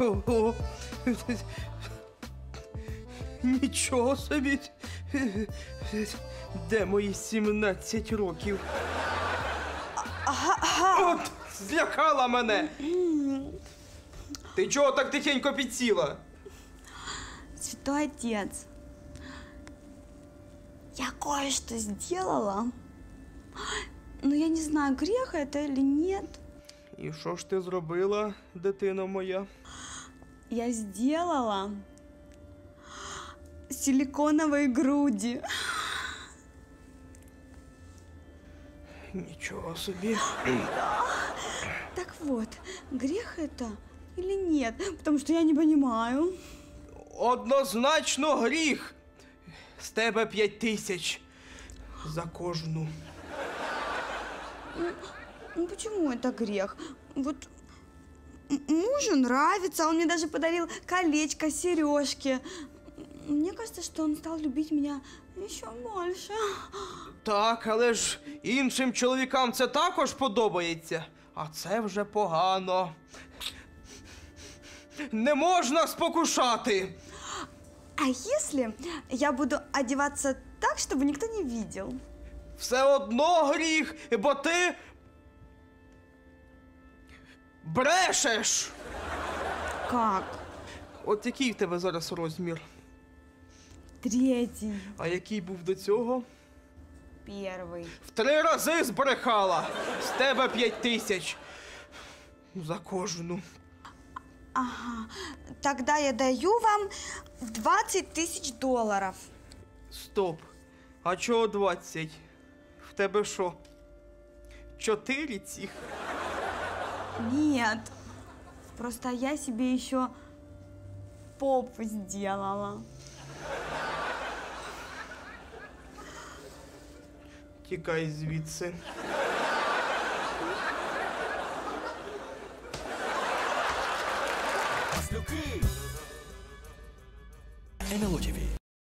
Ого. Нічого собі. Де мої 17 років? От, злякала мене. Ти чого так тихенько підсіла? Святой отец, я кое-что сделала. Но я не знаю, грех это или нет. І що ж ти зробила, дитино моя? Я сделала силиконовые груди. Нічого собі. Так вот, грех это или нет? Потому что я не понимаю. Однозначно гріх. З тебе п'ять тисяч за кожну. Ну почему это грех? Вот м- мужу нравится, он мне даже подарил колечко, сережки. Мне кажется, что он стал любить меня еще больше. Так, але ж іншим чоловікам це також подобається. А це вже погано. Не можна спокушати. А если я буду одеваться так, чтобы никто не видел? Все одно гріх, бо ти. Брешеш! Как? От який в тебе зараз розмір? Третий. А який був до цього? Первый. В три рази збрехала. З тебе п'ять тисяч. За кожну. Ага. Тогда я даю вам 20 тысяч долларов. Стоп. А чого 20? В тебе що? Чотири цих? Нет. Просто я себе еще попу сделала. Тікай звідси. НЛО ТВ.